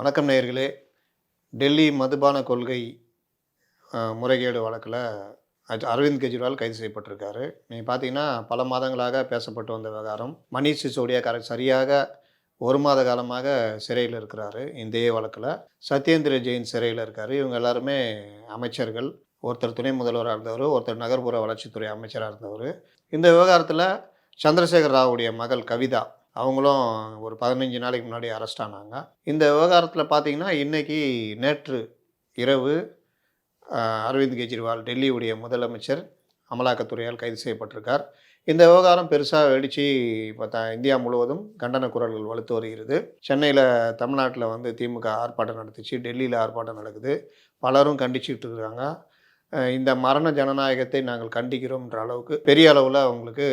வணக்கம் நேயர்களே. டெல்லி மதுபான கொள்கை முறைகேடு வழக்கில் அரவிந்த் கெஜ்ரிவால் கைது செய்யப்பட்டிருக்காரு. நீங்கள் பார்த்தீங்கன்னா பல மாதங்களாக பேசப்பட்டு வந்த விவகாரம். மணீஷ் சிசோடியா கர சரியாக ஒரு மாத காலமாக சிறையில் இருக்கிறாரு இந்திய வழக்கில். சத்யேந்திர ஜெயின் சிறையில் இருக்கார். இவங்க எல்லாருமே அமைச்சர்கள். ஒருத்தர் துணை முதல்வராக இருந்தவர் ஒருத்தர் நகர்ப்புற வளர்ச்சித்துறை அமைச்சராக இருந்தவர். இந்த விவகாரத்தில் சந்திரசேகர் ராவுடைய மகள் கவிதா அவங்களும் ஒரு பதினஞ்சு நாளைக்கு முன்னாடி அரெஸ்ட் ஆனாங்க. இந்த விவகாரத்தில் பார்த்தீங்கன்னா இன்றைக்கி நேற்று இரவு அரவிந்த் கெஜ்ரிவால் டெல்லியுடைய முதலமைச்சர் அமலாக்கத்துறையால் கைது செய்யப்பட்டிருக்கார். இந்த விவகாரம் பெருசாக வெடித்து இப்போ த இந்தியா முழுவதும் கண்டன குரல்கள் வலுத்து வருகிறது. சென்னையில் தமிழ்நாட்டில் வந்து திமுக ஆர்ப்பாட்டம் நடத்துச்சு டெல்லியில் ஆர்ப்பாட்டம் நடக்குது. பலரும் கண்டிச்சுட்டு இருக்காங்க. இந்த மரண ஜனநாயகத்தை நாங்கள் கண்டிக்கிறோம்ன்ற அளவுக்கு பெரிய அளவில் அவங்களுக்கு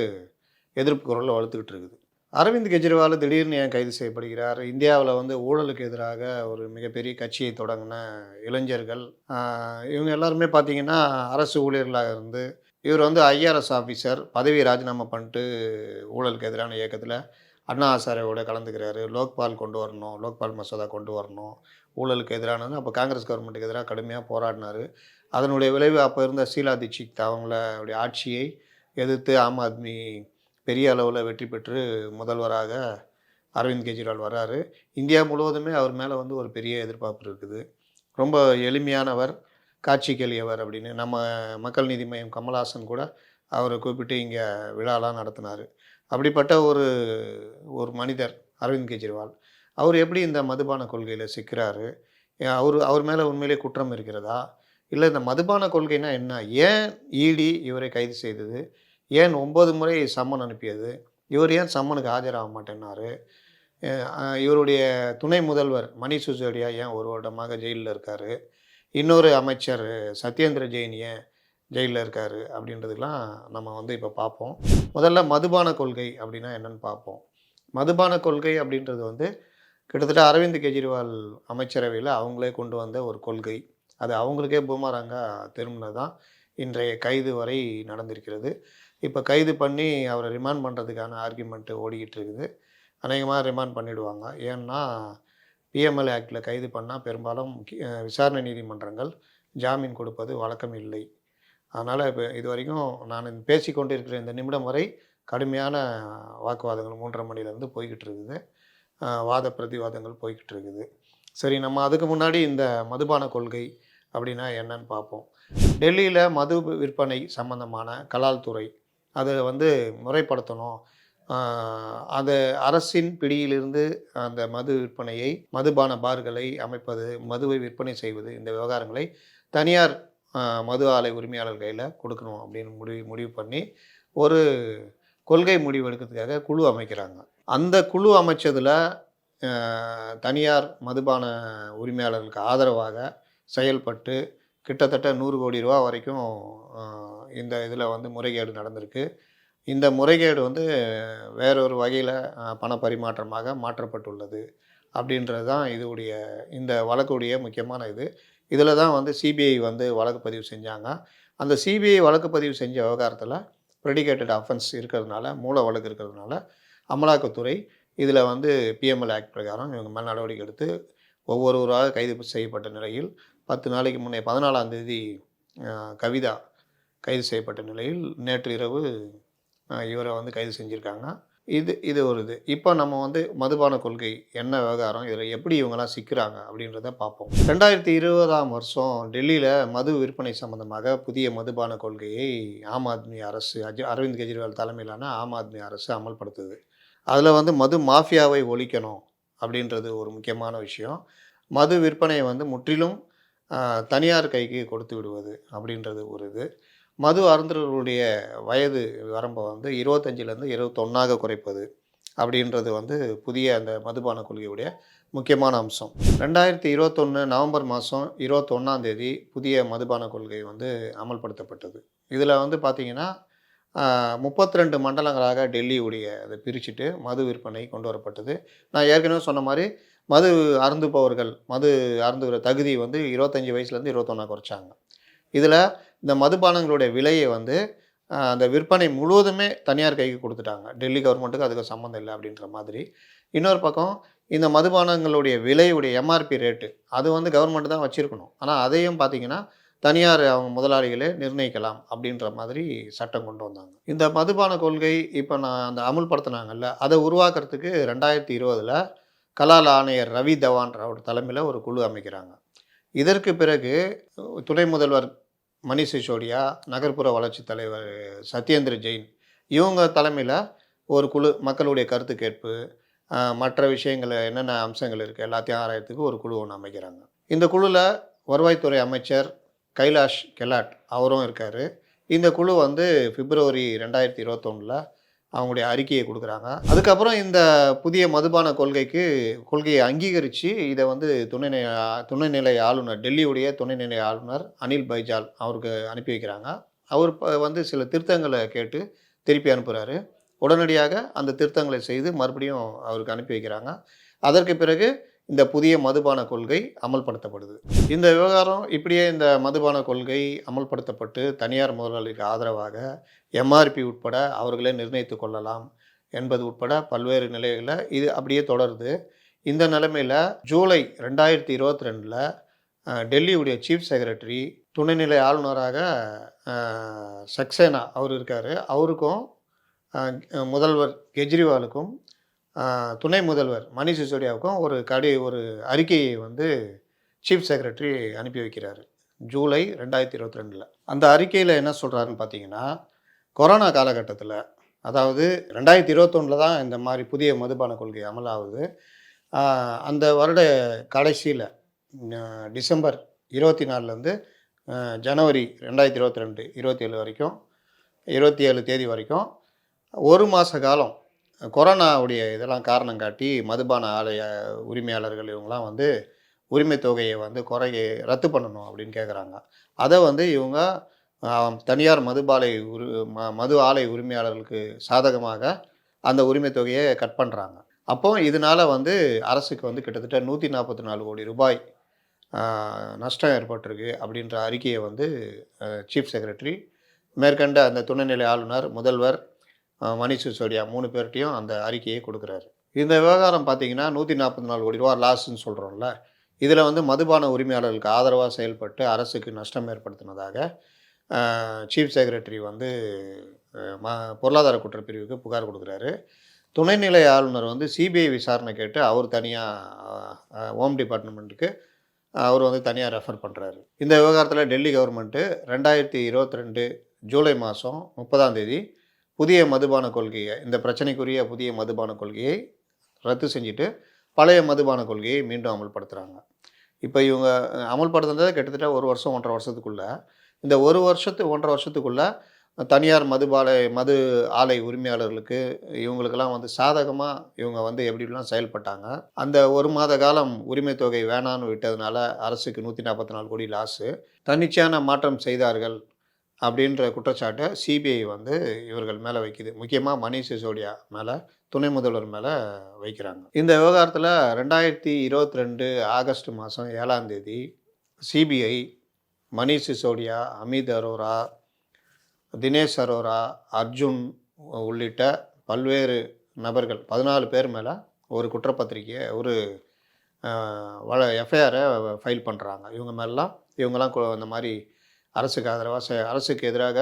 எதிர்ப்பு குரல் வலுத்துக்கிட்டு இருக்குது. அரவிந்த் கெஜ்ரிவால் திடீர்னு ஏன் கைது செய்யப்படுகிறார்? இந்தியாவில் வந்து ஊழலுக்கு எதிராக ஒரு மிகப்பெரிய கட்சியை தொடங்கின இளைஞர்கள் இவங்க எல்லாருமே பார்த்தீங்கன்னா அரசு ஊழியர்களாக இருந்து இவர் வந்து ஐஆர்எஸ் ஆஃபீஸர் பதவி ராஜினாமா பண்ணிட்டு ஊழலுக்கு எதிரான இயக்கத்தில் அண்ணா ஆசாரியோட கலந்துக்கிறாரு. லோக்பால் கொண்டு வரணும் லோக்பால் மசோதா கொண்டு வரணும் ஊழலுக்கு எதிரானது. அப்போ காங்கிரஸ் கவர்மெண்ட்டுக்கு எதிராக கடுமையாக போராடினார். அதனுடைய விளைவு அப்போ இருந்த ஷீலா தீட்சித் அவங்களுடைய ஆட்சியை எதிர்த்து ஆம் ஆத்மி பெரிய அளவில் வெற்றி பெற்று முதல்வராக அரவிந்த் கெஜ்ரிவால் வராரு இந்தியா முழுவதுமே அவர் மேலே வந்து ஒரு பெரிய எதிர்பார்ப்பு இருக்குது. ரொம்ப எளிமையானவர் காட்சி கேளியவர் அப்படின்னு. நம்ம மக்கள் நீதி மையம் கமல்ஹாசன் கூட அவரை கூப்பிட்டு இங்கே விழாலாம் நடத்தினார். அப்படிப்பட்ட ஒரு ஒரு மனிதர் அரவிந்த் கெஜ்ரிவால். அவர் எப்படி இந்த மதுபான கொள்கையில் சிக்கிறாரு? அவர் அவர் மேலே உண்மையிலே குற்றம் இருக்கிறதா? இல்லை இந்த மதுபான கொள்கைனா என்ன? ஏன் இடி இவரை கைது செய்தது? ஏன் ஒம்பது முறை சம்மன் அனுப்பியது? இவர் ஏன் சம்மனுக்கு ஆஜராக மாட்டேன்னாரு? இவருடைய துணை முதல்வர் மணி சிசோடியா ஏன் ஒரு வருடமாக ஜெயிலில் இருக்கார்? இன்னொரு அமைச்சர் சத்யேந்திர ஜெயின் ஏன் ஜெயிலில் இருக்கார்? அப்படின்றதுக்கெலாம் நம்ம வந்து இப்போ பார்ப்போம். முதல்ல மதுபான கொள்கை அப்படின்னா என்னென்னு பார்ப்போம். மதுபான கொள்கை அப்படின்றது வந்து கிட்டத்தட்ட அரவிந்த் கெஜ்ரிவால் அமைச்சரவையில் அவங்களே கொண்டு வந்த ஒரு கொள்கை. அது அவங்களுக்கே பூமாராங்காக திரும்பினதான் இன்றைய கைது வரை நடந்திருக்கிறது. இப்போ கைது பண்ணி அவரை ரிமாண்ட் பண்ணுறதுக்கான ஆர்குமெண்ட்டு ஓடிக்கிட்டு இருக்குது அநேகமாக ரிமாண்ட் பண்ணிடுவாங்க. ஏன்னா பிஎம்எல் ஆக்டில் கைது பண்ணால் பெரும்பாலும் விசாரணை நீதிமன்றங்கள் ஜாமீன் கொடுப்பது வழக்கம் இல்லை. அதனால் இப்போ இது வரைக்கும் நான் பேசி கொண்டிருக்கிற இந்த நிமிடம் வரை கடுமையான வாக்குவாதங்கள் மூன்றரை மணிலேருந்து போய்கிட்டு இருக்குது வாத பிரதிவாதங்கள் போய்கிட்டு இருக்குது சரி நம்ம அதுக்கு முன்னாடி இந்த மதுபான கொள்கை அப்படின்னா என்னன்னு பார்ப்போம். டெல்லியில் மது விற்பனை சம்பந்தமான கலால் துறை அதை வந்து முறைப்படுத்தணும். அந்த அது அரசின் பிடியிலிருந்து அந்த மது விற்பனையை மதுபான பார்களை அமைப்பது மதுவை விற்பனை செய்வது இந்த விவகாரங்களை தனியார் மது ஆலை உரிமையாளர் கையில் கொடுக்கணும் அப்படின்னு முடிவு முடிவு பண்ணி ஒரு கொள்கை முடிவு எடுக்கிறதுக்காக குழு அமைக்கிறாங்க. அந்த குழு அமைச்சதில் தனியார் மதுபான உரிமையாளர்களுக்கு ஆதரவாக செயல்பட்டு கிட்டத்தட்ட நூறு கோடி ரூபா வரைக்கும் இந்த இதில் வந்து முறைகேடு நடந்திருக்கு. இந்த முறைகேடு வந்து வேறொரு வகையில் பண பரிமாற்றமாக மாற்றப்பட்டுள்ளது அப்படின்றது தான் இதுடைய இந்த வழக்குடைய முக்கியமான இது. இதில் தான் வந்து சிபிஐ வந்து வழக்கு பதிவு செஞ்சாங்க. அந்த சிபிஐ வழக்கு பதிவு செஞ்ச விவகாரத்தில் ப்ரெடிகேட்டட் அஃபென்ஸ் இருக்கிறதுனால மூல வழக்கு இருக்கிறதுனால அமலாக்கத்துறை இதில் வந்து பிஎம்எல் ஆக்ட் பிரகாரம் இவங்க மேல் நடவடிக்கை எடுத்து ஒவ்வொருவராக கைது செய்யப்பட்ட நிலையில் பத்து நாளைக்கு முன்னே பதினாலாம் தேதி கவிதா கைது செய்யப்பட்ட நிலையில் நேற்று இரவு இவரை வந்து கைது செஞ்சுருக்காங்க. இது இது ஒரு இது. இப்போ நம்ம வந்து மதுபான கொள்கை என்ன விவகாரம் இதில் எப்படி இவங்கெல்லாம் சிக்கிறாங்க அப்படின்றத பார்ப்போம். ரெண்டாயிரத்தி இருபதாம் வருஷம் டெல்லியில் மது விற்பனை சம்பந்தமாக புதிய மதுபான கொள்கையை ஆம் ஆத்மி அரசு அஜ் அரவிந்த் கெஜ்ரிவால் தலைமையிலான ஆம் ஆத்மி அரசு அமல்படுத்துது. அதில் வந்து மது மாஃபியாவை ஒழிக்கணும் அப்படின்றது ஒரு முக்கியமான விஷயம். மது விற்பனையை வந்து முற்றிலும் தனியார் கைக்கு கொடுத்து விடுவது அப்படின்றது ஒரு இது. மது அருந்தர்களுடைய வயது வரம்பை வந்து இருபத்தஞ்சிலேருந்து இருபத்தொன்னாக குறைப்பது அப்படின்றது வந்து புதிய அந்த மதுபான கொள்கையுடைய முக்கியமான அம்சம். ரெண்டாயிரத்தி இருபத்தொன்று நவம்பர் மாதம் இருபத்தொன்னாந்தேதி புதிய மதுபான கொள்கை வந்து அமல்படுத்தப்பட்டது. இதில் வந்து பார்த்திங்கன்னா முப்பத்தி ரெண்டு மண்டலங்களாக டெல்லியுடைய அதை பிரிச்சுட்டு மது விற்பனை கொண்டு வரப்பட்டது. நான் ஏற்கனவே சொன்ன மாதிரி மது அருந்துபவர்கள் மது அருந்துகிற தகுதி வந்து இருபத்தஞ்சி வயசுலேருந்து இருபத்தொன்னா குறைச்சாங்க. இதில் இந்த மதுபானங்களுடைய விலையை வந்து அந்த விற்பனை முழுவதுமே தனியார் கைக்கு கொடுத்துட்டாங்க. டெல்லி கவர்மெண்ட்டுக்கு அதுக்கு சம்மந்தம் இல்லை அப்படின்ற மாதிரி. இன்னொரு பக்கம் இந்த மதுபானங்களுடைய விலையுடைய எம்ஆர்பி ரேட்டு அது வந்து கவர்மெண்ட் தான் வச்சுருக்கணும். ஆனால் அதையும் பார்த்தீங்கன்னா தனியார் அவங்க முதலாளிகளே நிர்ணயிக்கலாம் அப்படின்ற மாதிரி சட்டம் கொண்டு வந்தாங்க. இந்த மதுபான கொள்கை இப்போ நான் அந்த அமுல்படுத்தினாங்கல்ல அதை உருவாக்குறதுக்கு ரெண்டாயிரத்தி இருபதில் கலால் ஆணையர் ரவி தவான்ற ஒரு தலைமையில் ஒரு குழு அமைக்கிறாங்க. இதற்கு பிறகு துணை முதல்வர் மணிஷ் சிசோடியா நகர்ப்புற வளர்ச்சி தலைவர் சத்யேந்திர ஜெயின் இவங்க தலைமையில் ஒரு குழு மக்களுடைய கருத்து கேட்பு மற்ற விஷயங்கள் என்னென்ன அம்சங்கள் இருக்குது எல்லாத்தையும் ஆராயத்துக்கு ஒரு குழு ஒன்று அமைக்கிறாங்க. இந்த குழுவில் வருவாய்த்துறை அமைச்சர் கைலாஷ் கெலாட் அவரும் இருக்கார். இந்த குழு வந்து பிப்ரவரி ரெண்டாயிரத்தி இருபத்தொன்னில் அவங்களுடைய அறிக்கையை கொடுக்குறாங்க. அதுக்கப்புறம் இந்த புதிய மதுபான கொள்கைக்கு கொள்கையை அங்கீகரித்து இதை வந்து துணைநிலை துணைநிலை ஆளுநர் டெல்லியுடைய துணைநிலை ஆளுநர் அனில் பைஜால் அவருக்கு அனுப்பி வைக்கிறாங்க. அவர் வந்து சில திருத்தங்களை கேட்டு திருப்பி அனுப்புகிறாரு உடனடியாக அந்த திருத்தங்களை செய்து மறுபடியும் அவருக்கு அனுப்பி வைக்கிறாங்க. அதற்கு பிறகு இந்த புதிய மதுபான கொள்கை அமல்படுத்தப்படுது. இந்த விவகாரம் இப்படியே இந்த மதுபான கொள்கை அமல்படுத்தப்பட்டு தனியார் முதலாளிக்கு ஆதரவாக எம்ஆர்பி உட்பட அவர்களே நிர்ணயித்து கொள்ளலாம் என்பது உட்பட பல்வேறு நிலைகளில் இது அப்படியே தொடருது. இந்த நிலைமையில் ஜூலை ரெண்டாயிரத்தி இருபத்தி ரெண்டில் டெல்லியுடைய சீஃப் செக்ரட்டரி துணைநிலை ஆளுநராக சக்சேனா அவர் இருக்கார். அவருக்கும் முதல்வர் கெஜ்ரிவாலுக்கும் துணை முதல்வர் மணிஷ் சிசோடியாவுக்கும் ஒரு கடி ஒரு அறிக்கையை வந்து சீஃப் செக்ரட்டரி அனுப்பி வைக்கிறார் ஜூலை ரெண்டாயிரத்தி இருபத்தி ரெண்டில். அந்த அறிக்கையில் என்ன சொல்கிறாருன்னு பார்த்தீங்கன்னா கொரோனா காலகட்டத்தில் அதாவது ரெண்டாயிரத்தி இருபத்தொன்னில் தான் இந்த மாதிரி புதிய மதுபான கொள்கை அமலாகுது. அந்த வருட கடைசியில் டிசம்பர் இருபத்தி நாலுலேருந்து ஜனவரி ரெண்டாயிரத்தி இருபத்தி ரெண்டு இருபத்தி ஏழு வரைக்கும் இருபத்தி ஏழு தேதி வரைக்கும் ஒரு மாத காலம் கொரோனாவுடைய இதெல்லாம் காரணம் காட்டி மதுபான ஆலய உரிமையாளர்கள் இவங்கெல்லாம் வந்து உரிமை தொகையை வந்து குறைய ரத்து பண்ணணும் அப்படின்னு கேட்குறாங்க அதை வந்து இவங்க தனியார் மதுபாலை உரு ம மது ஆலை உரிமையாளர்களுக்கு சாதகமாக அந்த உரிமை தொகையை கட் பண்ணுறாங்க அப்போ இதனால் வந்து அரசுக்கு வந்து கிட்டத்தட்ட நூற்றி நாற்பத்தி நாலு கோடி ரூபாய் நஷ்டம் ஏற்பட்டிருக்கு அப்படின்ற அறிக்கையை வந்து சீஃப் செக்ரட்டரி மேற்கண்ட அந்த துணைநிலை ஆளுநர் முதல்வர் மணிஷ் சிசோடியா மூணு பேர்கிட்டையும் அந்த அறிக்கையை கொடுக்குறாரு. இந்த விவகாரம் பார்த்தீங்கன்னா நூற்றி நாற்பத்தி நாலு கோடி ரூபா லாஸ்ன்னு சொல்கிறோம்ல இதில் வந்து மதுபான உரிமையாளர்களுக்கு ஆதரவாக செயல்பட்டு அரசுக்கு நஷ்டம் ஏற்படுத்தினதாக சீஃப் செக்ரட்டரி வந்து ம பொருளாதார குற்றப்பிரிவுக்கு புகார் கொடுக்குறாரு. துணைநிலை ஆளுநர் வந்து சிபிஐ விசாரணை கேட்டு அவர் தனியாக ஹோம் டிபார்ட்மெண்ட்டுக்கு அவர் வந்து தனியாக ரெஃபர் பண்ணுறாரு இந்த விவகாரத்தில் டெல்லி கவர்மெண்ட்டு ரெண்டாயிரத்தி இருபத்தி ரெண்டு ஜூலை மாதம் முப்பதாம் தேதி புதிய மதுபான கொள்கையை இந்த பிரச்சனைக்குரிய புதிய மதுபான கொள்கையை ரத்து செஞ்சுட்டு பழைய மதுபான கொள்கையை மீண்டும் அமல்படுத்துகிறாங்க இப்போ இவங்க அஹ், அமல்படுத்துனது கிட்டத்தட்ட ஒரு வருஷம் ஒன்றரை வருஷத்துக்குள்ளே இந்த ஒரு வருஷத்து ஒன்றரை வருஷத்துக்குள்ளே தனியார் மதுபாலை மது ஆலை உரிமையாளர்களுக்கு இவங்களுக்கெல்லாம் வந்து சாதகமாக இவங்க வந்து எப்படிலாம் செயல்பட்டாங்க? அந்த ஒரு மாத காலம் உரிமை தொகை வேணான்னு விட்டதுனால அரசுக்கு நூற்றி நாற்பத்தி நாலு கோடி லாஸு. தன்னிச்சையான மாற்றம் செய்தார்கள் அப்படின்ற குற்றச்சாட்டை சிபிஐ வந்து இவர்கள் மேலே வைக்குது. முக்கியமாக மணிஷ் சிசோடியா மேலே துணை முதல்வர் மேலே வைக்கிறாங்க. இந்த விவகாரத்தில் ரெண்டாயிரத்தி இருபத்தி ரெண்டு ஆகஸ்ட் மாதம் ஏழாம் தேதி சிபிஐ மணிஷ் சிசோடியா அமித் அரோரா தினேஷ் அரோரா அர்ஜுன் உள்ளிட்ட பல்வேறு நபர்கள் பதினாலு பேர் மேலே ஒரு குற்றப்பத்திரிக்கையை ஒரு வள எஃப்ஐஆரை ஃபைல் பண்ணுறாங்க இவங்க மேலாம் இவங்கெல்லாம் கு- இந்த மாதிரி அரசுக்கு ஆதரவாக அரசுக்கு எதிராக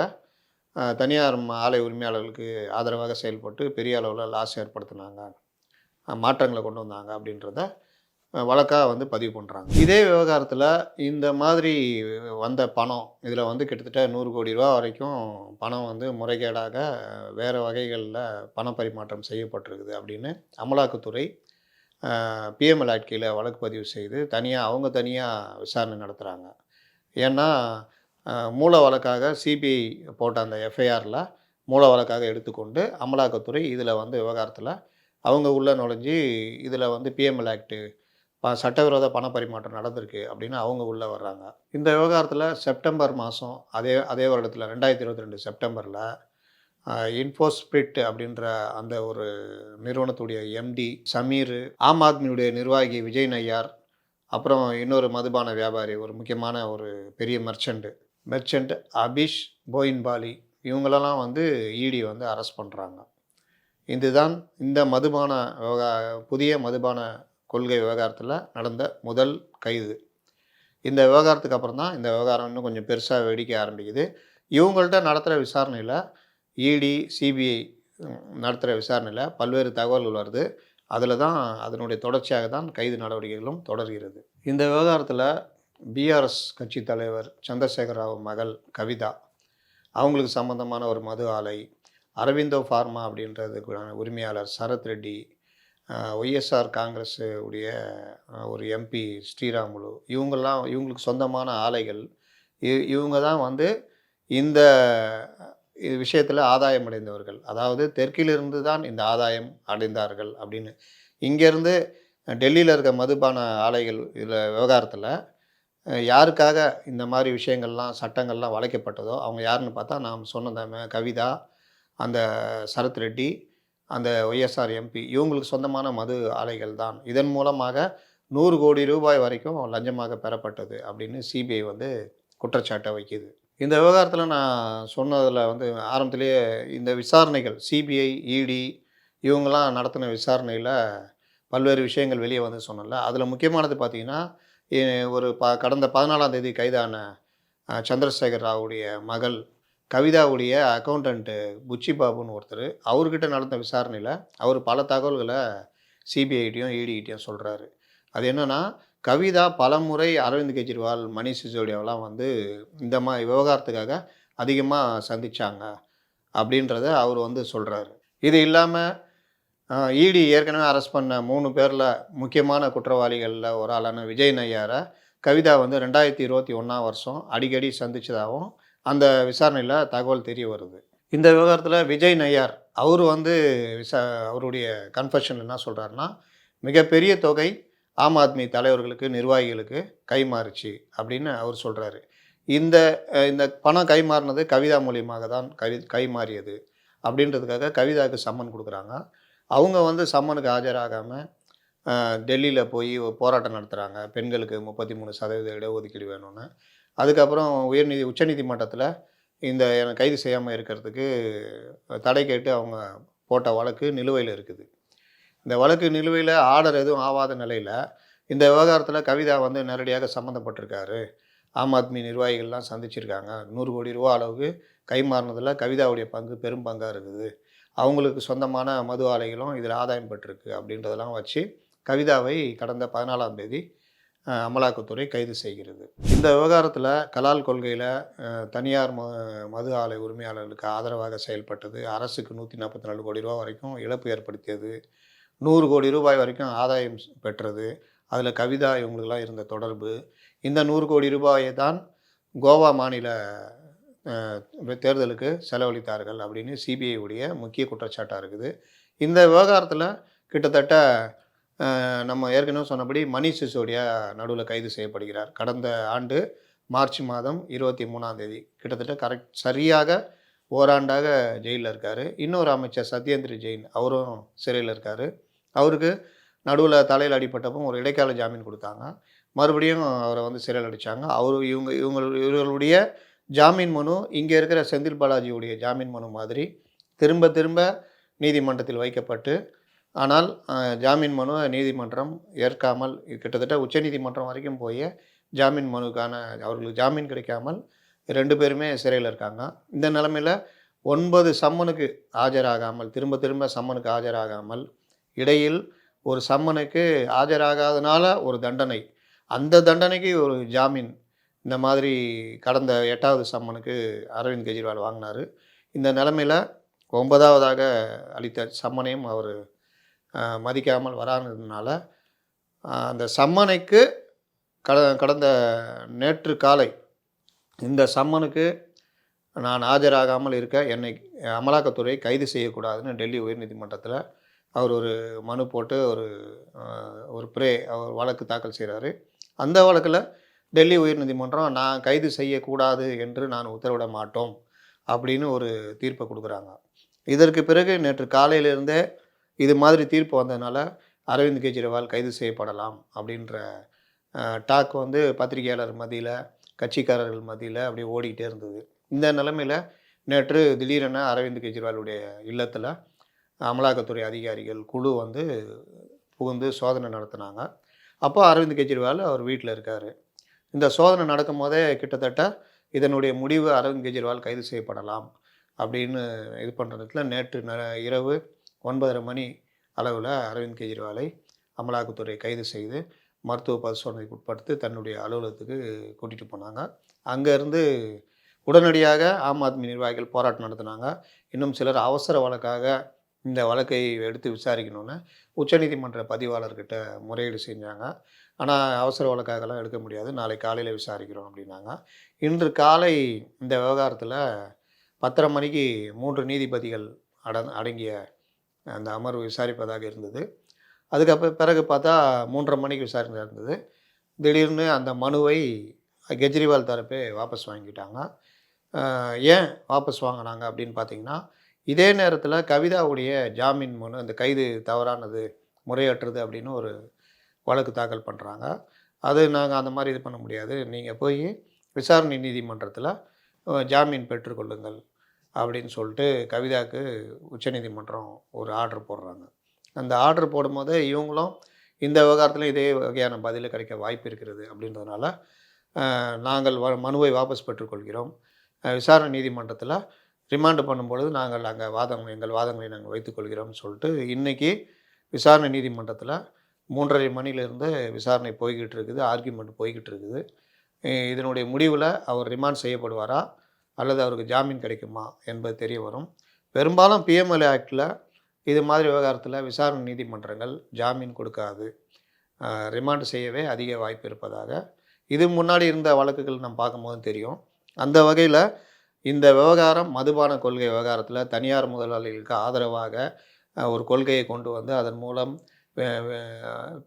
தனியார் ஆலை உரிமையாளர்களுக்கு ஆதரவாக செயல்பட்டு பெரிய அளவில் லாஸ் ஏற்படுத்தினாங்க. மாற்றங்களை கொண்டு வந்தாங்க அப்படின்றத வழக்காக வந்து பதிவு பண்ணுறாங்க இதே விவகாரத்தில் இந்த மாதிரி வந்த பணம் இதில் வந்து கிட்டத்தட்ட நூறு கோடி ரூபா வரைக்கும் பணம் வந்து முறைகேடாக வேறு வகைகளில் பண பரிமாற்றம் செய்யப்பட்டிருக்குது அப்படின்னு அமலாக்கத்துறை பிஎம்எல் ஆக்ட் கீழே வழக்கு பதிவு செய்து தனியாக அவங்க தனியாக விசாரணை நடத்துகிறாங்க ஏன்னா மூல வழக்காக சிபிஐ போட்ட அந்த எஃப்ஐஆரில் மூல வழக்காக எடுத்துக்கொண்டு அமலாக்கத்துறை இதில் வந்து விவகாரத்தில் அவங்க உள்ளே நுழைஞ்சி இதில் வந்து பிஎம்எல் ஆக்ட்டு சட்டவிரோத பண பரிமாற்றம் நடந்திருக்கு அப்படின்னு அவங்க உள்ளே வர்றாங்க. இந்த விவகாரத்தில் செப்டம்பர் மாதம் அதே அதே வருடத்தில் ரெண்டாயிரத்தி இருபத்தி ரெண்டு செப்டம்பரில் இன்ஃபோஸ்பிரிட் அப்படின்ற அந்த ஒரு நிறுவனத்துடைய எம்டி சமீர் ஆம் ஆத்மியுடைய நிர்வாகி விஜய் நய்யார் அப்புறம் இன்னொரு மதுபான வியாபாரி ஒரு முக்கியமான ஒரு பெரிய மெர்ச்சன்ட் மெர்ச்சண்ட் அபிஷ் போயின்பாலி இவங்களெல்லாம் வந்து இடி வந்து அரெஸ்ட் பண்ணுறாங்க இதுதான் இந்த மதுபான விவகா புதிய மதுபான கொள்கை விவகாரத்தில் நடந்த முதல் கைது. இந்த விவகாரத்துக்கு அப்புறம் தான் இந்த விவகாரம் இன்னும் கொஞ்சம் பெருசாக வெடிக்க ஆரம்பிக்குது. இவங்கள்ட்ட நடத்துகிற விசாரணையில் இடி சிபிஐ நடத்துகிற விசாரணையில் பல்வேறு தகவல்கள் வருது. அதில் தான் அதனுடைய தொடர்ச்சியாக தான் கைது நடவடிக்கைகளும் தொடர்கிறது. இந்த விவகாரத்தில் பிஆர்எஸ் கட்சி தலைவர் சந்திரசேகர ராவ் மகள் கவிதா அவங்களுக்கு சம்பந்தமான ஒரு மது ஆலை அரவிந்தோ ஃபார்மா அப்படின்றதுக்கான உரிமையாளர் சரத் ரெட்டி ஒய்எஸ்ஆர் காங்கிரஸ் உடைய ஒரு எம்பி ஸ்ரீராமுலு இவங்கெல்லாம் இவங்களுக்கு சொந்தமான ஆலைகள். இவங்க தான் வந்து இந்த விஷயத்தில் ஆதாயம் அடைந்தவர்கள். அதாவது தெற்கிலிருந்து தான் இந்த ஆதாயம் அடைந்தார்கள் அப்படின்னு. இங்கேருந்து டெல்லியில் இருக்க மதுபான ஆலைகள் இதில் விவகாரத்தில் யாருக்காக இந்த மாதிரி விஷயங்கள்லாம் சட்டங்கள்லாம் வளைக்கப்பட்டதோ அவங்க யாருன்னு பார்த்தா நாம் சொன்னதாம கவிதா அந்த சரத் ரெட்டி அந்த ஒய்எஸ்ஆர் எம்பி இவங்களுக்கு சொந்தமான மது ஆலைகள் தான். இதன் மூலமாக நூறு கோடி ரூபாய் வரைக்கும் லஞ்சமாக பெறப்பட்டது அப்படின்னு சிபிஐ வந்து குற்றச்சாட்டை வைக்குது. இந்த விவகாரத்தில் நான் சொன்னதில் வந்து ஆரம்பத்திலேயே இந்த விசாரணைகள் சிபிஐ இடி இவங்கெல்லாம் நடத்தின விசாரணையில் பல்வேறு விஷயங்கள் வெளியே வந்து சொன்னல அதில் முக்கியமானது பார்த்திங்கன்னா ஒரு ப கடந்த பதினாலாம் தேதி கைதான சந்திரசேகர் ராவுடைய மகள் கவிதாவுடைய அக்கௌண்டண்ட்டு புச்சி பாபுன்னு ஒருத்தர் அவர்கிட்ட நடந்த விசாரணையில் அவர் பல தகவல்களை சிபிஐட்டையும் இடிகிட்டையும் சொல்கிறாரு அது என்னென்னா கவிதா பலமுறை அரவிந்த் கெஜ்ரிவால் மணிஷ் சிசோடியாவெலாம் வந்து இந்த மாதிரி விவகாரத்துக்காக அதிகமாக சந்தித்தாங்க அப்படின்றத அவர் வந்து சொல்கிறாரு இது இல்லாமல் இடி ஏற்கனவே அரெஸ்ட் பண்ண மூணு பேரில் முக்கியமான குற்றவாளிகளில் ஒரு ஆளான விஜய் நய்யாரை கவிதா வந்து ரெண்டாயிரத்தி இருபத்தி ஒன்றாம் வருஷம் அடிக்கடி சந்தித்ததாகவும் அந்த விசாரணையில் தகவல் தெரிய வருது. இந்த விவகாரத்தில் விஜய் நையார் அவர் வந்து விசா அவருடைய கன்ஃபெஷன் என்ன சொல்கிறாருன்னா மிகப்பெரிய தொகை ஆம் ஆத்மி தலைவர்களுக்கு நிர்வாகிகளுக்கு கைமாறுச்சு அப்படின்னு அவர் சொல்கிறாரு இந்த இந்த பணம் கைமாறினது கவிதா மூலியமாக தான் கவி கைமாறியது அப்படின்றதுக்காக கவிதாவுக்கு சம்மன் கொடுக்குறாங்க. அவங்க வந்து சம்மனுக்கு ஆஜராகாமல் டெல்லியில் போய் போராட்டம் நடத்துகிறாங்க பெண்களுக்கு முப்பத்தி மூணு சதவீத இடஒதுக்கீடு வேணும்னு. அதுக்கப்புறம் உயர்நீதி உச்சநீதிமன்றத்தில் இந்த எனக்கு கைது செய்யாமல் இருக்கிறதுக்கு தடை கேட்டு அவங்க போட்ட வழக்கு நிலுவையில் இருக்குது. இந்த வழக்கு நிலுவையில் ஆர்டர் எதுவும் ஆகாத நிலையில் இந்த விவகாரத்தில் கவிதா வந்து நேரடியாக சம்மந்தப்பட்டிருக்காரு. ஆம் ஆத்மி நிர்வாகிகள்லாம் சந்திச்சிருக்காங்க. நூறு கோடி ரூபா அளவுக்கு கைமாறினதில் கவிதாவுடைய பங்கு பெரும் பங்காக இருக்குது. அவங்களுக்கு சொந்தமான மது ஆலைகளும் இதில் ஆதாயம் பெற்றிருக்கு அப்படின்றதெல்லாம் வச்சு கவிதாவை கடந்த பதினாலாம் தேதி அமலாக்கத்துறை கைது செய்கிறது. இந்த விவகாரத்தில் கலால் கொள்கையில் தனியார் ம மது ஆலை உரிமையாளர்களுக்கு ஆதரவாக செயல்பட்டது. அரசுக்கு நூற்றி நாற்பத்தி நாலு கோடி ரூபா வரைக்கும் இழப்பு ஏற்படுத்தியது. நூறு கோடி ரூபாய் வரைக்கும் ஆதாயம் பெற்றது. அதில் கவிதா இவங்களுக்கெல்லாம் இருந்த தொடர்பு. இந்த நூறு கோடி ரூபாயை தான் கோவா மாநில தேர்தலுக்கு செலவழித்தார்கள் அப்படின்னு சிபிஐ உடைய முக்கிய குற்றச்சாட்டாக இருக்குது. இந்த விவகாரத்தில் கிட்டத்தட்ட நம்ம ஏற்கனவே சொன்னபடி மணிஷ் சிசோடியா நடுவில் கைது செய்யப்படுகிறார். கடந்த ஆண்டு மார்ச் மாதம் இருபத்தி மூணாம் தேதி. கிட்டத்தட்ட கரெக்ட் சரியாக ஓராண்டாக ஜெயிலில் இருக்கார். இன்னொரு அமைச்சர் சத்யேந்திர ஜெயின் அவரும் சிறையில் இருக்கார். அவருக்கு நடுவில் தலையில் அடிபட்டப்போ ஒரு இடைக்கால ஜாமீன் கொடுத்தாங்க. மறுபடியும் அவரை வந்து சிறையில் அடித்தாங்க அவர் இவங்க இவங்க இவர்களுடைய ஜாமீன் மனு இங்கே இருக்கிற செந்தில் பாலாஜியுடைய ஜாமீன் மனு மாதிரி திரும்ப திரும்ப நீதிமன்றத்தில் வைக்கப்பட்டு ஆனால் ஜாமீன் மனுவை நீதிமன்றம் ஏற்காமல் கிட்டத்தட்ட உச்சநீதிமன்றம் வரைக்கும் போய் ஜாமீன் மனுக்கான அவர்களுக்கு ஜாமீன் கிடைக்காமல் ரெண்டு பேருமே சிறையில் இருக்காங்க. இந்த நிலமையில் ஒன்பது சம்மனுக்கு ஆஜராகாமல் திரும்ப திரும்ப சம்மனுக்கு ஆஜராகாமல் இடையில் ஒரு சம்மனுக்கு ஆஜராகாதனால ஒரு தண்டனை. அந்த தண்டனைக்கு ஒரு ஜாமீன் இந்த மாதிரி கடந்த எட்டாவது சம்மனுக்கு அரவிந்த் கெஜ்ரிவால் வாங்கினார். இந்த நிலமையில் ஒன்பதாவதாக அளித்த சம்மனையும் அவர் மதிக்காமல் வராததுனால அந்த சம்மனைக்கு கட கடந்த நேற்று காலை இந்த சம்மனுக்கு நான் ஆஜராகாமல் இருக்க என்னை அமலாக்கத்துறை கைது செய்யக்கூடாதுன்னு டெல்லி உயர்நீதிமன்றத்தில் அவர் ஒரு மனு போட்டு ஒரு ஒரு ப்ரே அவர் வழக்கு தாக்கல் செய்கிறாரு அந்த வழக்கில் டெல்லி உயர்நீதிமன்றம் நான் கைது செய்யக்கூடாது என்று நான் உத்தரவிட மாட்டோம் அப்படின்னு ஒரு தீர்ப்பை கொடுக்குறாங்க. இதற்கு பிறகு நேற்று காலையிலிருந்தே இது மாதிரி தீர்ப்பு வந்ததுனால அரவிந்த் கெஜ்ரிவால் கைது செய்யப்படலாம் அப்படின்ற டாக் வந்து பத்திரிகையாளர் மத்தியில் கட்சிக்காரர்கள் மத்தியில் அப்படியே ஓடிக்கிட்டே இருந்தது. இந்த நிலைமையில் நேற்று திடீரென அரவிந்த் கெஜ்ரிவாலுடைய இல்லத்தில் அமலாக்கத்துறை அதிகாரிகள் குழு வந்து புகுந்து சோதனை நடத்தினாங்க. அப்போ அரவிந்த் கெஜ்ரிவால் அவர் வீட்டில் இருக்கார். இந்த சோதனை நடக்கும் போதே கிட்டத்தட்ட இதனுடைய முடிவு அரவிந்த் கெஜ்ரிவால் கைது செய்யப்படலாம் அப்படின்னு இது பண்ணுறதுல நேற்று ந இரவு ஒன்பதரை மணி அளவில் அரவிந்த் கெஜ்ரிவாலை அமலாக்கத்துறை கைது செய்து மருத்துவ பரிசோதனைக்கு உட்படுத்தி தன்னுடைய அலுவலகத்துக்கு கூட்டிகிட்டு போனாங்க. அங்கேருந்து உடனடியாக ஆம் ஆத்மி நிர்வாகிகள் போராட்டம் நடத்தினாங்க. இன்னும் சிலர் அவசர வழக்காக இந்த வழக்கை எடுத்து விசாரிக்கணும்னு உச்சநீதிமன்ற பதிவாளர்கிட்ட முறையீடு செஞ்சாங்க. ஆனால் அவசர வழக்காகலாம் எடுக்க முடியாது. நாளை காலையில் விசாரிக்கிறோம் அப்படின்னாங்க. இன்று காலை இந்த விவகாரத்தில் பத்தரை மணிக்கு மூன்று நீதிபதிகள் அட அடங்கிய அந்த அமர்வு விசாரிப்பதாக இருந்தது. அதுக்கப்புறம் பிறகு பார்த்தா மூன்றரை மணிக்கு விசாரணை இருந்தது திடீர்னு அந்த மனுவை கெஜ்ரிவால் தரப்பே வாபஸ் வாங்கிட்டாங்க. ஏன் வாபஸ் வாங்கினாங்க அப்படின்னு பார்த்தீங்கன்னா இதே நேரத்தில் கவிதாவுடைய ஜாமீன் மனு அந்த கைது தவறானது முறையற்றது அப்படின்னு ஒரு வழக்கு தாக்கல் பண்ணுறாங்க அது நாங்கள் அந்த மாதிரி இது பண்ண முடியாது. நீங்கள் போய் விசாரணை நீதிமன்றத்தில் ஜாமீன் பெற்றுக்கொள்ளுங்கள். அப்படின்னு சொல்லிட்டு கவிதாவுக்கு உச்சநீதிமன்றம் ஒரு ஆர்டர் போடுறாங்க. அந்த ஆர்டர் போடும்போது இவங்களும் இந்த விவகாரத்தில் இதே வகையான பதில் கிடைக்க வாய்ப்பு இருக்கிறது அப்படின்றதுனால நாங்கள் வ- மனுவை வாபஸ் பெற்றுக்கொள்கிறோம். விசாரணை நீதிமன்றத்தில் ரிமாண்டு பண்ணும்பொழுது நாங்கள் அங்கே வாதம் எங்கள் வாதங்களை நாங்கள் வைத்துக்கொள்கிறோம்னு சொல்லிட்டு இன்றைக்கி விசாரணை நீதிமன்றத்தில் மூன்றரை மணிலேருந்து விசாரணை போய்கிட்டு இருக்குது ஆர்கியூமெண்ட் போய்கிட்டு இருக்குது. இதனுடைய முடிவில் அவர் ரிமாண்ட் செய்யப்படுவாரா? அல்லது அவருக்கு ஜாமீன் கிடைக்குமா என்பது தெரிய வரும். பெரும்பாலும் பிஎம்எல்ஏ ஆக்டில் இது மாதிரி விவகாரத்தில் விசாரணை நீதிமன்றங்கள் ஜாமீன் கொடுக்காது. ரிமாண்ட் செய்யவே அதிக வாய்ப்பு இருப்பதாக. இது முன்னாடி இருந்த வழக்குகள் நம்ம பார்க்கும்போது தெரியும். அந்த வகையில் இந்த விவகாரம் மதுபான கொள்கை விவகாரத்தில் தனியார் முதலாளிகளுக்கு ஆதரவாக ஒரு கொள்கையை கொண்டு வந்து அதன் மூலம்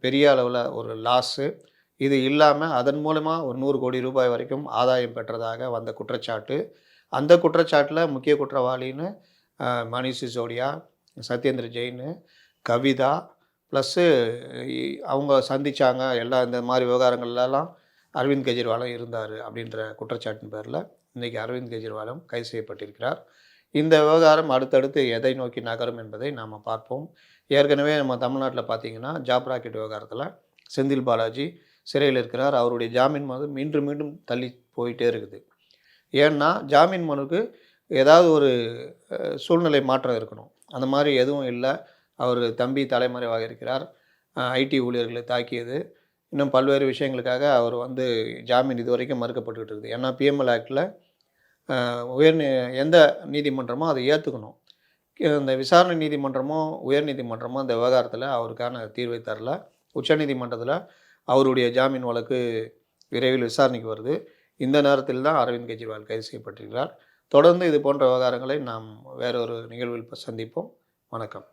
பெரிய அளவில் ஒரு லாஸு இது இல்லாமல் அதன் மூலமாக ஒரு நூறு கோடி ரூபாய் வரைக்கும் ஆதாயம் பெற்றதாக வந்த குற்றச்சாட்டு. அந்த குற்றச்சாட்டில் முக்கிய குற்றவாளின்னு மணிஷ் சிசோடியா சத்யேந்திர ஜெயின் கவிதா ப்ளஸ்ஸு அவங்க சந்திச்சாங்க. எல்லா இந்த மாதிரி விவகாரங்கள்லாம் அரவிந்த் கெஜ்ரிவாலும் இருந்தார் அப்படின்ற குற்றச்சாட்டின் பேரில் இன்றைக்கி அரவிந்த் கெஜ்ரிவாலும் கைது செய்யப்பட்டிருக்கிறார். இந்த விவகாரம் அடுத்தடுத்து எதை நோக்கி நகரும் என்பதை நாம் பார்ப்போம். ஏற்கனவே நம்ம தமிழ்நாட்டில் பார்த்திங்கன்னா ஜாப் ராக்கெட் விவகாரத்தில் செந்தில் பாலாஜி சிறையில் இருக்கிறார். அவருடைய ஜாமீன் மனு மீண்டும் மீண்டும் தள்ளி போயிட்டே இருக்குது. ஏன்னா ஜாமீன் மனுக்கு ஏதாவது ஒரு சூழ்நிலை மாற்றம் இருக்கணும். அந்த மாதிரி எதுவும் இல்லை. அவர் தம்பி தலைமறைவாக இருக்கிறார். ஐடி ஊழியர்களை தாக்கியது. இன்னும் பல்வேறு விஷயங்களுக்காக அவர் வந்து ஜாமீன் இதுவரைக்கும் மறுக்கப்பட்டுக்கிட்டு இருக்குது. ஏன்னா பிஎம்எல் ஆக்டில் உயர் நீ- எந்த நீதிமன்றமோ அதை ஏற்றுக்கணும் இந்த விசாரணை நீதிமன்றமோ உயர் நீதிமன்றமோ இந்த விவகாரத்தில் அவருக்கான தீர்வை தரல. உச்சநீதிமன்றத்தில் அவருடைய ஜாமீன் வழக்கு விரைவில் விசாரணைக்கு வருது. இந்த நேரத்தில் தான் அரவிந்த் கெஜ்ரிவால் கைது செய்யப்பட்டிருக்கிறார். தொடர்ந்து இது போன்ற விவகாரங்களை நாம் வேறொரு நிகழ்வில் சந்திப்போம். வணக்கம்.